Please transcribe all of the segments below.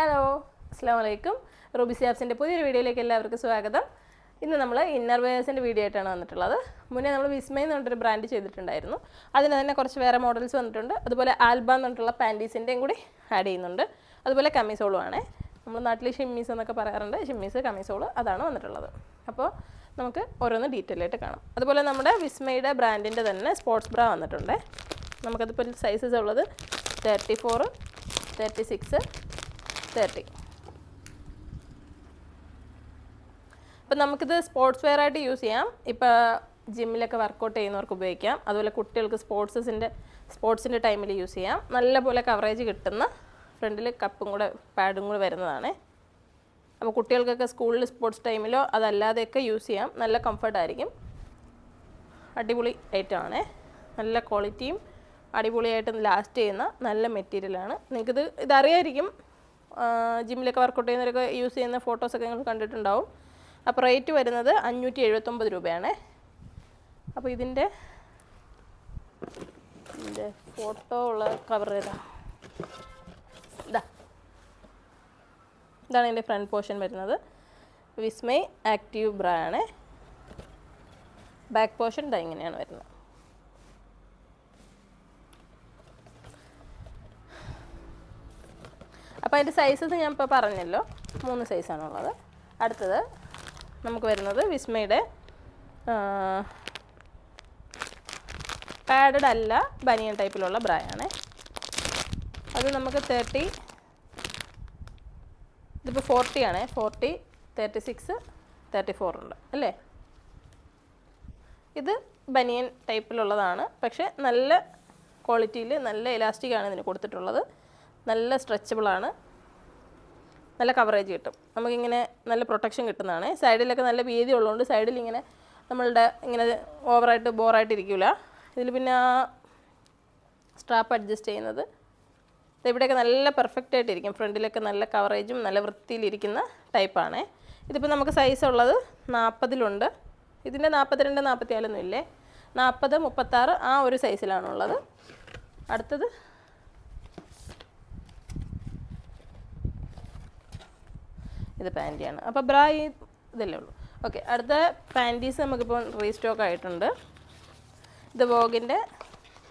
Hello അസ്സാം വലൈക്കും Ruby സിയാബ്സിന്റെ പുതിയൊരു വീഡിയോയിലേക്ക് എല്ലാവർക്കും സ്വാഗതം. ഇന്ന് നമ്മൾ ഇന്നർ വെയേഴ്സിന്റെ വീഡിയോ ആയിട്ടാണ് വന്നിട്ടുള്ളത്. മുന്നേ നമ്മൾ വിസ്മയ എന്ന് പറഞ്ഞിട്ടൊരു ബ്രാൻഡ് ചെയ്തിട്ടുണ്ടായിരുന്നു. അതിന് തന്നെ കുറച്ച് വേറെ മോഡൽസ് വന്നിട്ടുണ്ട്. അതുപോലെ ആൽബ എന്ന് പറഞ്ഞിട്ടുള്ള പാന്റീസിന്റെയും കൂടി ആഡ് ചെയ്യുന്നുണ്ട്. അതുപോലെ കമ്മീസോളും ആണ്. നമ്മൾ നാട്ടിൽ ഷിമ്മീസ് എന്നൊക്കെ പറയാറുണ്ട്. ഷിമ്മീസ് കമ്മീസോൾ അതാണ് വന്നിട്ടുള്ളത്. അപ്പോൾ നമുക്ക് ഓരോന്ന് ഡീറ്റെയിൽ ആയിട്ട് കാണാം. അതുപോലെ നമ്മുടെ വിസ്മയുടെ ബ്രാൻഡിന്റെ തന്നെ സ്പോർട്സ് ബ്രാ വന്നിട്ടുണ്ട്. നമുക്കതിപ്പോൾ സൈസസ് ഉള്ളത് thirty four thirty six thirty അപ്പം നമുക്കിത് സ്പോർട്സ് വെയർ ആയിട്ട് യൂസ് ചെയ്യാം. ഇപ്പോൾ ജിമ്മിലൊക്കെ വർക്കൗട്ട് ചെയ്യുന്നവർക്ക് ഉപയോഗിക്കാം. അതുപോലെ കുട്ടികൾക്ക് സ്പോർട്സിന്റെ സ്പോർട്സിന്റെ ടൈമിൽ യൂസ് ചെയ്യാം. നല്ലപോലെ കവറേജ് കിട്ടുന്ന ഫ്രണ്ടിൽ കപ്പും കൂടെ പാഡും കൂടെ വരുന്നതാണ്. അപ്പോൾ കുട്ടികൾക്കൊക്കെ സ്കൂളിൽ സ്പോർട്സ് ടൈമിലോ അതല്ലാതെയൊക്കെ യൂസ് ചെയ്യാം. നല്ല കംഫർട്ടായിരിക്കും അടിപൊളി ഐറ്റമാണ് നല്ല ക്വാളിറ്റിയും അടിപൊളിയായിട്ട് ലാസ്റ്റ് ചെയ്യുന്ന നല്ല മെറ്റീരിയലാണ് നിങ്ങൾക്കിത് ഇതറിയായിരിക്കും. ജിമ്മിലൊക്കെ വർക്കൗട്ട് ചെയ്യുന്നവരൊക്കെ യൂസ് ചെയ്യുന്ന ഫോട്ടോസൊക്കെ നിങ്ങൾ കണ്ടിട്ടുണ്ടാവും. അപ്പോൾ റേറ്റ് വരുന്നത് അഞ്ഞൂറ്റി എഴുപത്തൊമ്പത് രൂപയാണ്. അപ്പോൾ ഇതിന്റെ ഇതിന്റെ ഫോട്ടോ ഉള്ള കവർ ഏതാ? ഇതാ. ഇതാണ് എന്റെ ഫ്രണ്ട് പോർഷൻ വരുന്നത്. വിസ്മൈ ആക്റ്റീവ് ബ്രാ ആണ്. ബാക്ക് പോർഷൻ ഇതാ ഇങ്ങനെയാണ് വരുന്നത്. അപ്പോൾ അതിന്റെ സൈസസ് ഞാൻ ഇപ്പോൾ പറഞ്ഞല്ലോ. മൂന്ന് സൈസാണുള്ളത് അടുത്തത് നമുക്ക് വരുന്നത് വിസ്മയുടെ പാഡഡ് അല്ല ബനിയൻ ടൈപ്പിലുള്ള ബ്രായാണ് അത് നമുക്ക് തേർട്ടി ഇതിപ്പോൾ ഫോർട്ടി ആണ്. Forty thirty six thirty four ഉണ്ട്. അല്ലേ? ഇത് ബനിയൻ ടൈപ്പിലുള്ളതാണ് പക്ഷേ നല്ല ക്വാളിറ്റിയിൽ നല്ല ഇലാസ്റ്റിക് ആണ് ഇതിന് കൊടുത്തിട്ടുള്ളത്. നല്ല സ്ട്രെച്ചബിളാണ്. നല്ല കവറേജ് കിട്ടും. നമുക്കിങ്ങനെ നല്ല പ്രൊട്ടക്ഷൻ കിട്ടുന്നതാണ്. സൈഡിലൊക്കെ നല്ല വീതി ഉള്ളതുകൊണ്ട് സൈഡിൽ ഇങ്ങനെ നമ്മളുടെ ഇങ്ങനെ ഓവറായിട്ട് ബോറായിട്ട് ഇരിക്കില്ല ഇതിൽ പിന്നെ ആ സ്ട്രാപ്പ് അഡ്ജസ്റ്റ് ചെയ്യുന്നത് ഇവിടെയൊക്കെ നല്ല പെർഫെക്റ്റ് ആയിട്ടിരിക്കും. ഫ്രണ്ടിലൊക്കെ നല്ല കവറേജും നല്ല വൃത്തിയിലിരിക്കുന്ന ടൈപ്പാണ്. ഇതിപ്പോൾ നമുക്ക് സൈസ് ഉള്ളത് നാൽപ്പതിലുണ്ട് ഇതിന്റെ നാൽപ്പത്തിരണ്ട് നാൽപ്പത്തിയാലൊന്നും ഇല്ലേ? നാൽപ്പത് മുപ്പത്താറ് ആ ഒരു സൈസിലാണുള്ളത് അടുത്തത് ഇത് പാന്റിയാണ്. അപ്പോൾ ബ്രാ ഈ ഇതല്ലേ ഉള്ളൂ. ഓക്കെ അടുത്ത പാന്റീസ് നമുക്കിപ്പോൾ റീസ്റ്റോക്ക് ആയിട്ടുണ്ട്. ഇത് വോഗിന്റെ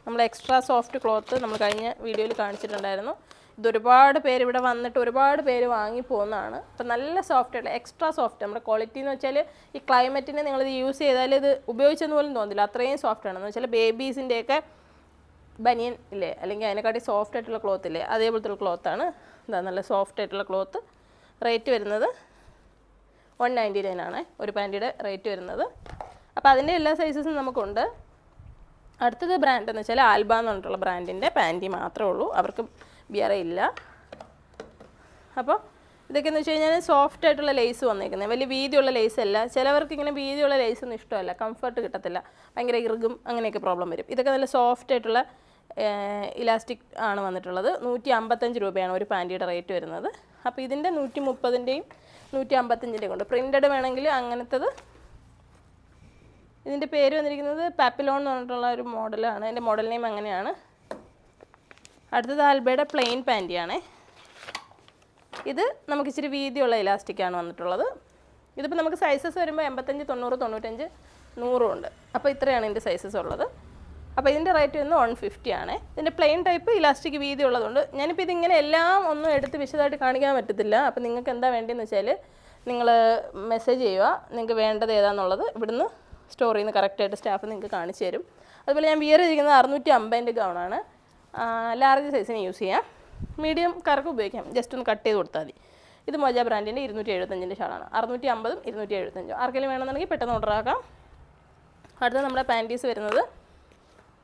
നമ്മൾ എക്സ്ട്രാ സോഫ്റ്റ് ക്ലോത്ത് നമ്മൾ കഴിഞ്ഞ വീഡിയോയിൽ കാണിച്ചിട്ടുണ്ടായിരുന്നു. ഇത് ഒരുപാട് പേര് ഇവിടെ വന്നിട്ട് ഒരുപാട് പേര് വാങ്ങി പോകുന്നതാണ് അപ്പം നല്ല സോഫ്റ്റ് ആയിട്ടുള്ള എക്സ്ട്രാ സോഫ്റ്റ്. നമ്മുടെ ക്വാളിറ്റി എന്ന് വെച്ചാൽ ഈ ക്ലൈമറ്റിന് നിങ്ങളിത് യൂസ് ചെയ്താൽ ഇത് ഉപയോഗിച്ചെന്ന് പോലും തോന്നില്ല. അത്രയും സോഫ്റ്റ് ആണ്. എന്ന് വെച്ചാൽ ബേബീസിന്റെയൊക്കെ ബനിയൻ ഇല്ലേ? അല്ലെങ്കിൽ അതിനെക്കാട്ടി സോഫ്റ്റ് ആയിട്ടുള്ള ക്ലോത്ത് ഇല്ലേ? അതേപോലത്തെ ക്ലോത്താണ് എന്താ നല്ല സോഫ്റ്റ് ആയിട്ടുള്ള ക്ലോത്ത്. റേറ്റ് വരുന്നത് വൺ നയന്റി നയൻ ആണ്. ഒരു പാന്റിയുടെ റേറ്റ് വരുന്നത്. അപ്പോൾ അതിന്റെ എല്ലാ സൈസസും നമുക്കുണ്ട്. അടുത്തത് ബ്രാൻഡ് എന്ന് വെച്ചാൽ ആൽബ എന്ന് പറഞ്ഞിട്ടുള്ള ബ്രാൻഡിന്റെ പാന്റി മാത്രമേ ഉള്ളൂ. അവർക്ക് ബിയറ ഇല്ല. അപ്പോൾ ഇതൊക്കെ എന്ന് വെച്ച് കഴിഞ്ഞാൽ സോഫ്റ്റ് ആയിട്ടുള്ള ലേസ് വന്നേക്കുന്നത് വലിയ വീതിയുള്ള ലേസ് അല്ല. ചിലവർക്ക് ഇങ്ങനെ വീതിയുള്ള ലേസ് ഒന്നും ഇഷ്ടമല്ല. കംഫർട്ട് കിട്ടത്തില്ല. ഭയങ്കര ഇറുകും അങ്ങനെയൊക്കെ പ്രോബ്ലം വരും. ഇതൊക്കെ നല്ല സോഫ്റ്റ് ആയിട്ടുള്ള ഇലാസ്റ്റിക് ആണ് വന്നിട്ടുള്ളത്. നൂറ്റി അമ്പത്തഞ്ച് രൂപയാണ് ഒരു പാന്റിയുടെ റേറ്റ് വരുന്നത്. അപ്പോൾ ഇതിന്റെ നൂറ്റി മുപ്പതിന്റെയും നൂറ്റി അമ്പത്തഞ്ചിന്റെയും കൊണ്ട് പ്രിന്റഡ് വേണമെങ്കിൽ അങ്ങനത്തത് ഇതിന്റെ പേര് വന്നിരിക്കുന്നത് പാപ്പിലോൺ എന്ന് പറഞ്ഞിട്ടുള്ള ഒരു മോഡലാണ് എന്റെ മോഡൽ നെയിം അങ്ങനെയാണ്. അടുത്തത് ആൽബയുടെ പ്ലെയിൻ പാന്റിയാണ് ഇത് നമുക്ക് ഇച്ചിരി വീതിയുള്ള ഇലാസ്റ്റിക്കാണ് വന്നിട്ടുള്ളത്. ഇതിപ്പോൾ നമുക്ക് സൈസസ് വരുമ്പോൾ എൺപത്തഞ്ച് തൊണ്ണൂറ് തൊണ്ണൂറ്റഞ്ച് നൂറും ഉണ്ട്. അപ്പോൾ ഇത്രയാണ് ഇതിന്റെ സൈസസ് ഉള്ളത്. അപ്പോൾ ഇതിന്റെ റേറ്റ് വന്ന് വൺ ഫിഫ്റ്റി ആണ്. ഇതിന്റെ പ്ലെയിൻ ടൈപ്പ് ഇലാസ്റ്റിക് വീതി ഉള്ളതുകൊണ്ട് ഞാനിപ്പോൾ ഇതിങ്ങനെ എല്ലാം ഒന്നും എടുത്ത് വിശദമായിട്ട് കാണിക്കാൻ പറ്റത്തില്ല. അപ്പോൾ നിങ്ങൾക്ക് എന്താ വേണ്ടതെന്ന് വെച്ചാൽ നിങ്ങൾ മെസ്സേജ് ചെയ്യുക. നിങ്ങൾക്ക് വേണ്ടത് ഏതാണെന്നുള്ളത് ഇവിടുന്ന് സ്റ്റോറിൽ നിന്ന് കറക്റ്റായിട്ട് സ്റ്റാഫ് നിങ്ങൾക്ക് കാണിച്ചു തരും. അതുപോലെ ഞാൻ വിയർ ചെയ്തിരിക്കുന്നത് അറുന്നൂറ്റി അമ്പതിന്റെ ഗൗണാണ് ലാർജ് സൈസിന് യൂസ് ചെയ്യാം. മീഡിയം കാർക്ക് ഉപയോഗിക്കാം. ജസ്റ്റ് ഒന്ന് കട്ട് ചെയ്ത് കൊടുത്താൽ മതി. ഇത് മൊജ ബ്രാൻഡിന്റെ ഇരുന്നൂറ്റി എഴുപത്തഞ്ചിന്റെ ഷാളാണ് അറുന്നൂറ്റി അമ്പതും ഇരുന്നൂറ്റി എഴുപത്തഞ്ചും ആർക്കെങ്കിലും വേണമെന്നുണ്ടെങ്കിൽ പെട്ടെന്ന് ഓർഡർ ആക്കാം. അടുത്ത നമ്മുടെ പാന്റീസ് വരുന്നത്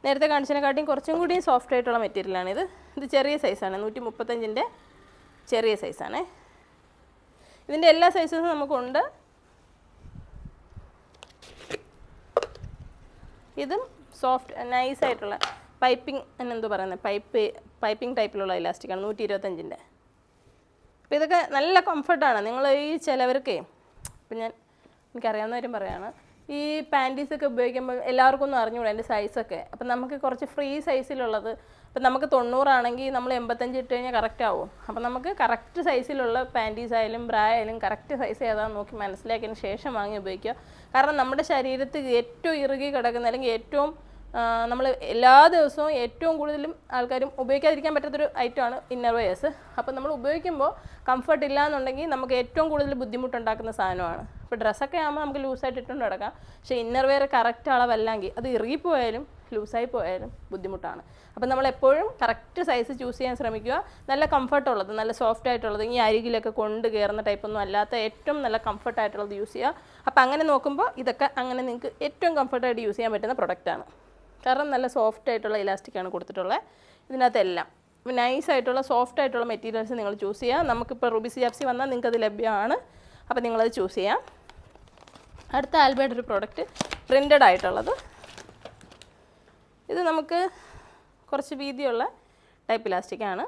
നേരത്തെ കാണിച്ചതിനെക്കാട്ടിയും കുറച്ചും കൂടി സോഫ്റ്റ് ആയിട്ടുള്ള മെറ്റീരിയലാണ് ഇത്. ഇത് ചെറിയ സൈസാണ് നൂറ്റി മുപ്പത്തഞ്ചിന്റെ ചെറിയ സൈസാണ് ഇതിന്റെ എല്ലാ സൈസസും നമുക്കുണ്ട്. ഇതും സോഫ്റ്റ് നൈസ് ആയിട്ടുള്ള പൈപ്പിംഗ് എന്നെന്തോ പറയുന്നത് പൈപ്പ് പൈപ്പിംഗ് ടൈപ്പിലുള്ള ഇലാസ്റ്റിക്കാണ് നൂറ്റി ഇരുപത്തഞ്ചിന്റെ അപ്പോൾ ഇതൊക്കെ നല്ല കംഫർട്ടാണ് നിങ്ങൾ ഈ ചിലവർക്കേ ഇപ്പം ഞാൻ എനിക്കറിയാവുന്നവരും പറയുകയാണ് ഈ പാന്റീസ് ഒക്കെ ഉപയോഗിക്കുമ്പോൾ എല്ലാവർക്കും ഒന്നും അറിഞ്ഞുകൂടാ എന്റെ സൈസൊക്കെ അപ്പം നമുക്ക് കുറച്ച് ഫ്രീ സൈസിലുള്ളത് ഇപ്പം നമുക്ക് തൊണ്ണൂറാണെങ്കിൽ നമ്മൾ എൺപത്തഞ്ച് ഇട്ട് കഴിഞ്ഞാൽ കറക്റ്റ് ആവും. അപ്പം നമുക്ക് കറക്റ്റ് സൈസിലുള്ള പാന്റീസ് ആയാലും ബ്രാ ആയാലും കറക്റ്റ് സൈസ് ഏതാണെന്ന് നോക്കി മനസ്സിലാക്കിയതിന് ശേഷം വാങ്ങി ഉപയോഗിക്കുക. കാരണം നമ്മുടെ ശരീരത്തിൽ ഏറ്റവും ഇറുകി കിടക്കുന്ന അല്ലെങ്കിൽ ഏറ്റവും നമ്മൾ എല്ലാ ദിവസവും ഏറ്റവും കൂടുതലും ആൾക്കാരും ഉപയോഗിക്കാതിരിക്കാൻ പറ്റാത്തൊരു ഐറ്റമാണ് ഇന്നർ വെയേഴ്സ് അപ്പോൾ നമ്മൾ ഉപയോഗിക്കുമ്പോൾ കംഫർട്ട് ഇല്ല എന്നുണ്ടെങ്കിൽ നമുക്ക് ഏറ്റവും കൂടുതൽ ബുദ്ധിമുട്ടുണ്ടാക്കുന്ന സാധനമാണ്. ഇപ്പോൾ ഡ്രസ്സൊക്കെ ആകുമ്പോൾ നമുക്ക് ലൂസായിട്ട് ഇട്ടുകൊണ്ട് കിടക്കാം പക്ഷേ ഇന്നർ വെയർ കറക്റ്റ് അളവല്ലെങ്കിൽ അത് ഇറുകിപ്പോയാലും ലൂസായി പോയാലും ബുദ്ധിമുട്ടാണ്. അപ്പോൾ നമ്മൾ എപ്പോഴും കറക്റ്റ് സൈസ് ചൂസ് ചെയ്യാൻ ശ്രമിക്കുക. നല്ല കംഫർട്ടുള്ളത് നല്ല സോഫ്റ്റ് ആയിട്ടുള്ളത് ഈ അരികിലൊക്കെ കൊണ്ട് കയറുന്ന ടൈപ്പൊന്നും അല്ലാത്ത ഏറ്റവും നല്ല കംഫർട്ടായിട്ടുള്ളത് യൂസ് ചെയ്യുക. അപ്പോൾ അങ്ങനെ നോക്കുമ്പോൾ ഇതൊക്കെ അങ്ങനെ നിങ്ങൾക്ക് ഏറ്റവും കംഫർട്ടായിട്ട് യൂസ് ചെയ്യാൻ പറ്റുന്ന പ്രൊഡക്റ്റാണ് കാരണം നല്ല സോഫ്റ്റ് ആയിട്ടുള്ള ഇലാസ്റ്റിക് ആണ് കൊടുത്തിട്ടുള്ളത്. ഇതിനകത്തെല്ലാം. നൈസ് ആയിട്ടുള്ള സോഫ്റ്റ് ആയിട്ടുള്ള മെറ്റീരിയൽസ് നിങ്ങൾ ചൂസ് ചെയ്യുക നമുക്കിപ്പോൾ റുബിസി ജാപ്സി വന്നാൽ നിങ്ങൾക്ക് അത് ലഭ്യമാണ്. അപ്പോൾ നിങ്ങളത് ചൂസ് ചെയ്യാം. അടുത്ത ആൽബയുടെ ഒരു പ്രോഡക്റ്റ് പ്രിന്റഡ് ആയിട്ടുള്ളത്. ഇത് നമുക്ക് കുറച്ച് വീതിയുള്ള ടൈപ്പ് ഇലാസ്റ്റിക്കാണ്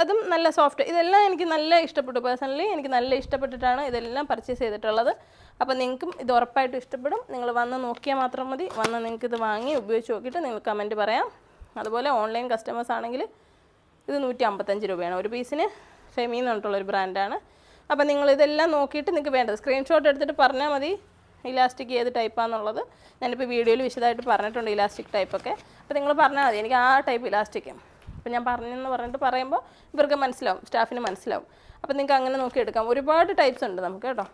അതും നല്ല സോഫ്റ്റ്. ഇതെല്ലാം എനിക്ക് നല്ല ഇഷ്ടപ്പെട്ടു. പേഴ്സണലി എനിക്ക് നല്ല ഇഷ്ടപ്പെട്ടിട്ടാണ് ഇതെല്ലാം പർച്ചേസ് ചെയ്തിട്ടുള്ളത്. അപ്പോൾ നിങ്ങൾക്കും ഇത് ഉറപ്പായിട്ടും ഇഷ്ടപ്പെടും. നിങ്ങൾ വന്ന് നോക്കിയാൽ മാത്രം മതി. വന്ന് നിങ്ങൾക്ക് ഇത് വാങ്ങി ഉപയോഗിച്ച് നോക്കിയിട്ട് നിങ്ങൾ കമന്റ് പറയാം. അതുപോലെ ഓൺലൈൻ കസ്റ്റമേഴ്സ് ആണെങ്കിൽ ഇത് നൂറ്റി അമ്പത്തഞ്ച് രൂപയാണ്. ഒരു പീസിന് ഫെമി എന്ന് പറഞ്ഞിട്ടുള്ളൊരു ബ്രാൻഡാണ് അപ്പോൾ നിങ്ങൾ ഇതെല്ലാം നോക്കിയിട്ട് നിങ്ങൾക്ക് വേണ്ടത് സ്ക്രീൻഷോട്ട് എടുത്തിട്ട് പറഞ്ഞാൽ മതി. ഇലാസ്റ്റിക് ഏത് ടൈപ്പാണെന്നുള്ളത് ഞാനിപ്പോൾ വീഡിയോയിൽ വിശദമായിട്ട് പറഞ്ഞിട്ടുണ്ട് ഇലാസ്റ്റിക് ടൈപ്പൊക്കെ അപ്പോൾ നിങ്ങൾ പറഞ്ഞാൽ മതി. എനിക്ക് ആ ടൈപ്പ് ഇലാസ്റ്റിക് അപ്പോൾ ഞാൻ പറഞ്ഞെന്ന് പറഞ്ഞിട്ട് പറയുമ്പോൾ ഇവർക്ക് മനസ്സിലാവും സ്റ്റാഫിന് മനസ്സിലാവും. അപ്പോൾ നിങ്ങൾക്ക് അങ്ങനെ നോക്കി എടുക്കാം. ഒരുപാട് ടൈപ്സ് ഉണ്ട് നമുക്ക് കേട്ടോ.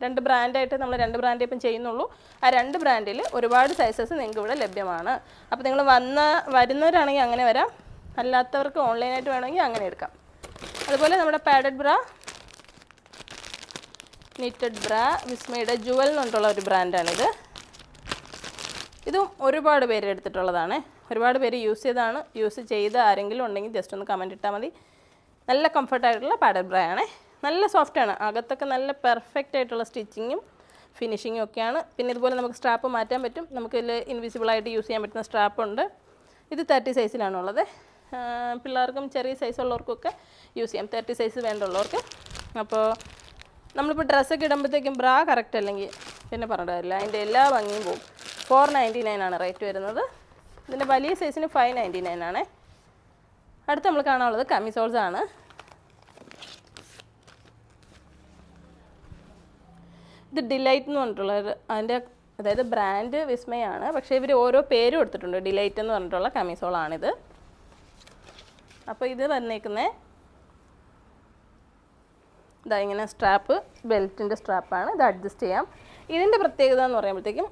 രണ്ട് ബ്രാൻഡായിട്ട് നമ്മൾ രണ്ട് ബ്രാൻഡ് ഇപ്പം ചെയ്യുന്നുള്ളൂ. ആ രണ്ട് ബ്രാൻഡിൽ ഒരുപാട് സൈസസ് നിങ്ങൾക്ക് ഇവിടെ ലഭ്യമാണ്. അപ്പോൾ നിങ്ങൾ വന്ന വരുന്നവരാണെങ്കിൽ അങ്ങനെ വരാം. അല്ലാത്തവർക്ക് ഓൺലൈനായിട്ട് വേണമെങ്കിൽ അങ്ങനെ എടുക്കാം. അതുപോലെ നമ്മുടെ പാഡഡ് ബ്ര നിറ്റഡ് ബ്ര വിസ്മയുടെ ജുവൽ എന്നുകൊണ്ടുള്ള ഒരു ബ്രാൻഡാണിത് ഇതും ഒരുപാട് പേര് എടുത്തിട്ടുള്ളതാണ്. ഒരുപാട് പേര് യൂസ് ചെയ്താണ് യൂസ് ചെയ്ത് ആരെങ്കിലും ഉണ്ടെങ്കിൽ ജസ്റ്റ് ഒന്ന് കമന്റ് ഇട്ടാൽ മതി. നല്ല കംഫർട്ടായിട്ടുള്ള പാഡഡ് ബ്രൈ ആണ്. നല്ല ആണ്. അകത്തൊക്കെ നല്ല പെർഫെക്റ്റ് ആയിട്ടുള്ള സ്റ്റിച്ചിങ്ങും ഫിനിഷിങ്ങും ഒക്കെയാണ്. പിന്നെ ഇതുപോലെ നമുക്ക് സ്ട്രാപ്പ് മാറ്റാൻ പറ്റും. നമുക്ക് ഇതിൽ ഇൻവിസിബിളായിട്ട് യൂസ് ചെയ്യാൻ പറ്റുന്ന സ്ട്രാപ്പുണ്ട് ഇത് തേർട്ടി സൈസിലാണുള്ളത് പിള്ളേർക്കും ചെറിയ സൈസ് ഉള്ളവർക്കൊക്കെ യൂസ് ചെയ്യാം. തേർട്ടി സൈസ് വേണ്ടുള്ളവർക്ക്. അപ്പോൾ നമ്മളിപ്പോൾ ഡ്രസ്സൊക്കെ ഇടുമ്പോഴത്തേക്കും ബ്രാ കറക്റ്റ് അല്ലെങ്കിൽ പിന്നെ പറഞ്ഞിട്ടില്ല. അതിന്റെ എല്ലാ ഭംഗിയും പോകും ഫോർ നയന്റി നയൻ ആണ് റേറ്റ് വരുന്നത്. ഇതിന്റെ വലിയ സൈസിന് ഫൈവ് നയന്റി നയൻ ആണ്. അടുത്ത് നമ്മൾ കാണാനുള്ളത് കമിസോൾസ് ആണ്. ഇത് ഡിലൈറ്റ് എന്ന് പറഞ്ഞിട്ടുള്ള അതിന്റെ അതായത് ബ്രാൻഡ് വിസ്മയാണ് പക്ഷേ ഇവർ ഓരോ പേര് കൊടുത്തിട്ടുണ്ട്. ഡിലൈറ്റ് എന്ന് പറഞ്ഞിട്ടുള്ള കമിസോളാണിത് അപ്പോൾ ഇത് വന്നേക്കുന്നത് ഇതാ ഇങ്ങനെ സ്ട്രാപ്പ് ബെൽറ്റിന്റെ സ്ട്രാപ്പാണ് ഇത് അഡ്ജസ്റ്റ് ചെയ്യാം. ഇതിന്റെ പ്രത്യേകത എന്ന് പറയുമ്പോഴത്തേക്കും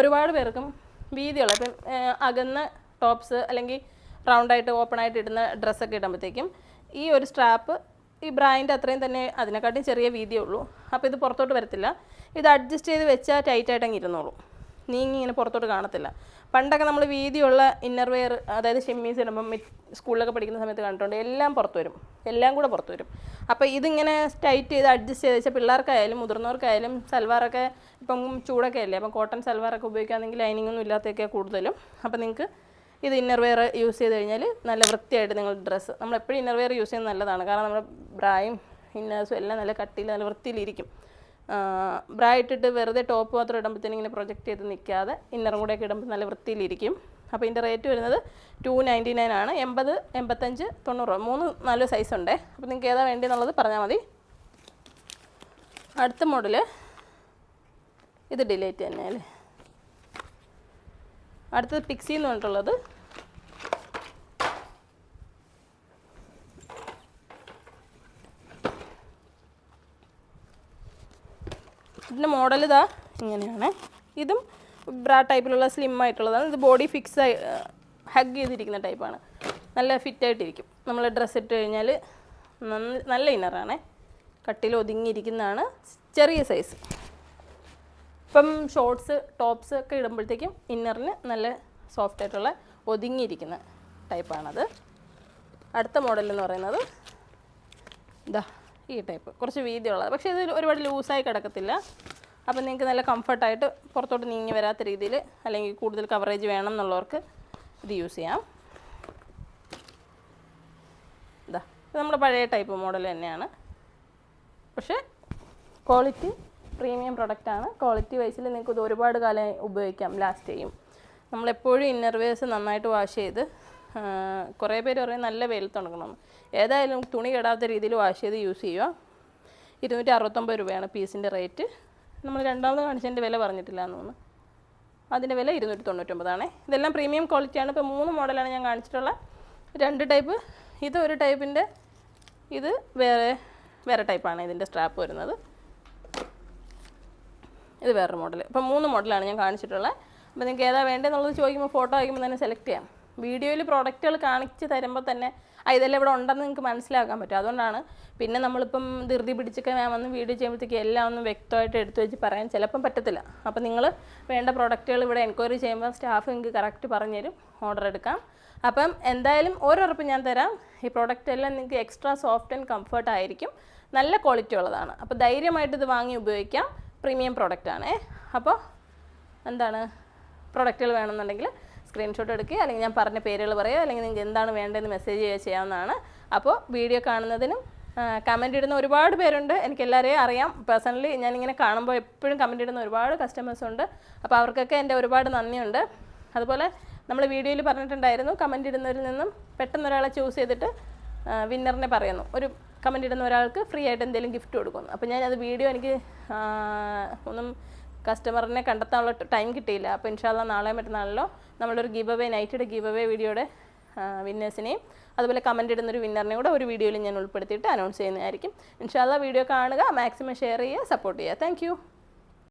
ഒരുപാട് പേർക്കും വീതിയുള്ള. ഇപ്പം അകന്ന് ടോപ്സ് അല്ലെങ്കിൽ റൗണ്ട് ആയിട്ട് ഓപ്പൺ ആയിട്ട് ഇടുന്ന ഡ്രസ്സൊക്കെ ഇടുമ്പോഴത്തേക്കും ഈ ഒരു സ്ട്രാപ്പ് ഈ ബ്രാൻഡ് അത്രയും തന്നെ അതിനെക്കാട്ടും ചെറിയ വീതിയേ ഉള്ളൂ. അപ്പോൾ ഇത് പുറത്തോട്ട് വരത്തില്ല. ഇത് അഡ്ജസ്റ്റ് ചെയ്ത് വെച്ചാൽ ടൈറ്റായിട്ട് അങ്ങ് ഇരുന്നോളൂ. നീങ്ങി ഇങ്ങനെ പുറത്തോട്ട് കാണത്തില്ല. പണ്ടൊക്കെ നമ്മൾ വീതിയുള്ള ഇന്നർവെയർ അതായത് ഷെമ്മീസ് ഇടുമ്പം സ്കൂളിലൊക്കെ പഠിക്കുന്ന സമയത്ത് കണ്ടിട്ടുണ്ട് എല്ലാം പുറത്ത് വരും. എല്ലാം കൂടെ പുറത്ത് വരും. അപ്പോൾ ഇതിങ്ങനെ ടൈറ്റ് ചെയ്ത് അഡ്ജസ്റ്റ് ചെയ്ത് വെച്ചാൽ പിള്ളേർക്കായാലും മുതിർന്നവർക്കായാലും സൽവാറൊക്കെ ഇപ്പം ചൂടൊക്കെ അല്ലേ അപ്പം കോട്ടൺ സൽവാറൊക്കെ ഉപയോഗിക്കുകയാണെങ്കിൽ ലൈനിങ് ഒന്നും ഇല്ലാത്തൊക്കെ കൂടുതലും. അപ്പോൾ നിങ്ങൾക്ക് ഇത് ഇന്നർവെയർ യൂസ് ചെയ്ത് കഴിഞ്ഞാൽ നല്ല വൃത്തിയായിട്ട് നിങ്ങൾ ഡ്രസ്സ് നമ്മൾ എപ്പോഴും ഇന്നർ വെയർ യൂസ് ചെയ്യുന്നത് നല്ലതാണ്. കാരണം നമ്മുടെ ബ്രായും ഇന്നേഴ്സും എല്ലാം നല്ല കട്ടിയിൽ നല്ല വൃത്തിയിലിരിക്കും. ബ്രാ ഇട്ടിട്ട് വെറുതെ ടോപ്പ് മാത്രം ഇടുമ്പോഴത്തേനും ഇങ്ങനെ പ്രൊജക്റ്റ് ചെയ്ത് നിൽക്കാതെ ഇന്നറും കൂടെയൊക്കെ ഇടുമ്പോൾ നല്ല വൃത്തിയിലിരിക്കും. അപ്പോൾ ഇതിന്റെ റേറ്റ് വരുന്നത് ടു നയന്റി നയൻ ആണ്. എൺപത് എൺപത്തഞ്ച് തൊണ്ണൂറ്. മൂന്ന് നാല് സൈസ് ഉണ്ട്. അപ്പോൾ നിങ്ങൾക്ക് ഏതാ വേണ്ടി എന്നുള്ളത് പറഞ്ഞാൽ മതി. അടുത്ത മോഡൽ ഇത് ഡിലേറ്റ് തന്നെ അല്ലേ? അടുത്തത് പിക്സി എന്ന് പറഞ്ഞിട്ടുള്ളത് ഇതിന്റെ മോഡൽ ഇതാ ഇങ്ങനെയാണ്. ഇതും ബ്രാ ടൈപ്പിലുള്ള സ്ലിം ആയിട്ടുള്ളതാണ്. ഇത് ബോഡി ഫിക്സ് ആയി ഹഗ് ചെയ്തിരിക്കുന്ന ടൈപ്പാണ് നല്ല ഫിറ്റായിട്ടിരിക്കും നമ്മൾ ഡ്രസ്സ് ഇട്ട് കഴിഞ്ഞാൽ നല്ല ഇന്നറാണ് കട്ടിൽ ഒതുങ്ങിയിരിക്കുന്നതാണ് ചെറിയ സൈസ് ഇപ്പം ഷോർട്ട്സ് ടോപ്സ് ഒക്കെ ഇടുമ്പോഴത്തേക്കും ഇന്നറിന് നല്ല സോഫ്റ്റ് ആയിട്ടുള്ള ഒതുങ്ങിയിരിക്കുന്ന ടൈപ്പാണത് അടുത്ത മോഡൽ എന്ന് പറയുന്നത് ഇതാ ഈ ടൈപ്പ്. കുറച്ച് വീതിയുള്ളത്. പക്ഷേ ഇത് ഒരുപാട് ലൂസായി കിടക്കത്തില്ല. അപ്പം നിങ്ങൾക്ക് നല്ല കംഫർട്ടായിട്ട് പുറത്തോട്ട് നീങ്ങി വരാത്ത രീതിയിൽ അല്ലെങ്കിൽ കൂടുതൽ കവറേജ് വേണം എന്നുള്ളവർക്ക് ഇത് യൂസ് ചെയ്യാം. ഇതാ ഇത് നമ്മുടെ പഴയ ടൈപ്പ് മോഡൽ തന്നെയാണ്. പക്ഷേ ക്വാളിറ്റി പ്രീമിയം പ്രൊഡക്റ്റാണ്. ക്വാളിറ്റി വൈസിൽ നിങ്ങൾക്ക് ഇത് ഒരുപാട് കാലം ഉപയോഗിക്കാം. ലാസ്റ്റ് ചെയ്യും. നമ്മളെപ്പോഴും ഇന്നർവേഴ്സ് നന്നായിട്ട് വാഷ് ചെയ്ത് കുറേ പേര് പറയും നല്ല വെയിലത്ത് ഉണക്കണം ഏതായാലും തുണി കെടാത്ത രീതിയിൽ വാഷ് ചെയ്ത് യൂസ് ചെയ്യുക. ഇരുന്നൂറ്റി അറുപത്തൊമ്പത് രൂപയാണ് പീസിന്റെ റേറ്റ്. നമ്മൾ രണ്ടാമത് കാണിച്ചതിന്റെ വില പറഞ്ഞിട്ടില്ല എന്ന് തോന്നുന്നു. അതിന്റെ വില ഇരുന്നൂറ്റി തൊണ്ണൂറ്റൊമ്പതാണ് ഇതെല്ലാം പ്രീമിയം ക്വാളിറ്റിയാണ് ഇപ്പോൾ മൂന്ന് മോഡലാണ് ഞാൻ കാണിച്ചിട്ടുള്ള രണ്ട് ടൈപ്പ് ഇത് ഒരു ടൈപ്പിന്റെ ഇത് വേറെ വേറെ ടൈപ്പാണ് ഇതിന്റെ സ്ട്രാപ്പ് വരുന്നത്. ഇത് വേറൊരു മോഡൽ ഇപ്പം മൂന്ന് മോഡലാണ് ഞാൻ കാണിച്ചിട്ടുള്ളത്. അപ്പോൾ നിങ്ങൾക്ക് ഏതാ വേണ്ടതെന്നുള്ളത് ചോദിക്കുമ്പോൾ ഫോട്ടോ അയക്കുമ്പോൾ തന്നെ സെലക്ട് ചെയ്യാം. വീഡിയോയിൽ പ്രോഡക്റ്റുകൾ കാണിച്ച് തരുമ്പോൾ തന്നെ ഇതെല്ലാം ഇവിടെ ഉണ്ടെന്ന് നിങ്ങൾക്ക് മനസ്സിലാക്കാൻ പറ്റും. അതുകൊണ്ടാണ് പിന്നെ നമ്മളിപ്പം ധൃതി പിടിച്ചൊക്കെ ഞാൻ വന്ന് വീഡിയോ ചെയ്യുമ്പോഴത്തേക്ക് എല്ലാം ഒന്നും വ്യക്തമായിട്ട് എടുത്തു വെച്ച് പറയാൻ ചിലപ്പം പറ്റത്തില്ല. അപ്പം നിങ്ങൾ വേണ്ട പ്രോഡക്റ്റുകൾ ഇവിടെ എൻക്വയറി ചെയ്യുമ്പോൾ സ്റ്റാഫ് നിങ്ങൾക്ക് കറക്റ്റ് പറഞ്ഞു തരും. ഓർഡർ എടുക്കാം. അപ്പം എന്തായാലും ഓരോറപ്പ് ഞാൻ തരാം. ഈ പ്രോഡക്റ്റ് എല്ലാം നിങ്ങൾക്ക് എക്സ്ട്രാ സോഫ്റ്റ് ആൻഡ് കംഫർട്ട് ആയിരിക്കും. നല്ല ക്വാളിറ്റി ഉള്ളതാണ്. അപ്പോൾ ധൈര്യമായിട്ട് ഇത് വാങ്ങി ഉപയോഗിക്കാം. പ്രീമിയം പ്രോഡക്റ്റ് ആണേ. അപ്പോൾ എന്താണ്? പ്രോഡക്റ്റുകൾ വേണമെന്നുണ്ടെങ്കിൽ സ്ക്രീൻഷോട്ട് എടുക്കുക അല്ലെങ്കിൽ ഞാൻ പറഞ്ഞ പേരുകൾ പറയുക അല്ലെങ്കിൽ നിങ്ങൾക്ക് എന്താണ് വേണ്ടതെന്ന് മെസ്സേജ് ചെയ്യുക ചെയ്യാവുന്നതാണ്. അപ്പോൾ വീഡിയോ കാണുന്നതിനും കമന്റ് ഇടുന്ന ഒരുപാട് പേരുണ്ട്. എനിക്ക് എല്ലാവരെയും അറിയാം. പേഴ്സണലി ഞാനിങ്ങനെ കാണുമ്പോൾ എപ്പോഴും കമന്റ് ഇടുന്ന ഒരുപാട് കസ്റ്റമേഴ്സ് ഉണ്ട്. അപ്പോൾ അവർക്കൊക്കെ എന്റെ ഒരുപാട് നന്ദിയുണ്ട്. അതുപോലെ നമ്മൾ വീഡിയോയിൽ പറഞ്ഞിട്ടുണ്ടായിരുന്നു കമന്റ് ഇടുന്നവരിൽ നിന്നും പെട്ടെന്ന് ഒരാളെ ചൂസ് ചെയ്തിട്ട് വിന്നറിനെ പറയുന്നു. ഒരു കമന്റ് ഇടുന്ന ഒരാൾക്ക് ഫ്രീ ആയിട്ട് എന്തെങ്കിലും ഗിഫ്റ്റ് കൊടുക്കുന്നു. അപ്പോൾ ഞാൻ അത് വീഡിയോ എനിക്ക് ഒന്നും കസ്റ്റമറിനെ കണ്ടെത്താനുള്ള ടൈം കിട്ടിയില്ല. അപ്പോൾ ഇൻഷാല്ല നാളെ മറ്റന്നാളിലോ നമ്മളൊരു ഗീവ് അവേ നൈറ്റഡ് ഗീവ് അവേ വീഡിയോയുടെ വിന്നേഴ്സിനെയും അതുപോലെ കമന്റ് ഇടുന്നൊരു വിന്നറിനെ കൂടെ ഒരു വീഡിയോയിൽ ഞാൻ ഉൾപ്പെടുത്തിയിട്ട് അനൗൺസ് ചെയ്യുന്നതായിരിക്കും. ഇൻഷാല്ല വീഡിയോ കാണുക മാക്സിമം ഷെയർ ചെയ്യുക സപ്പോർട്ട് ചെയ്യുക. താങ്ക്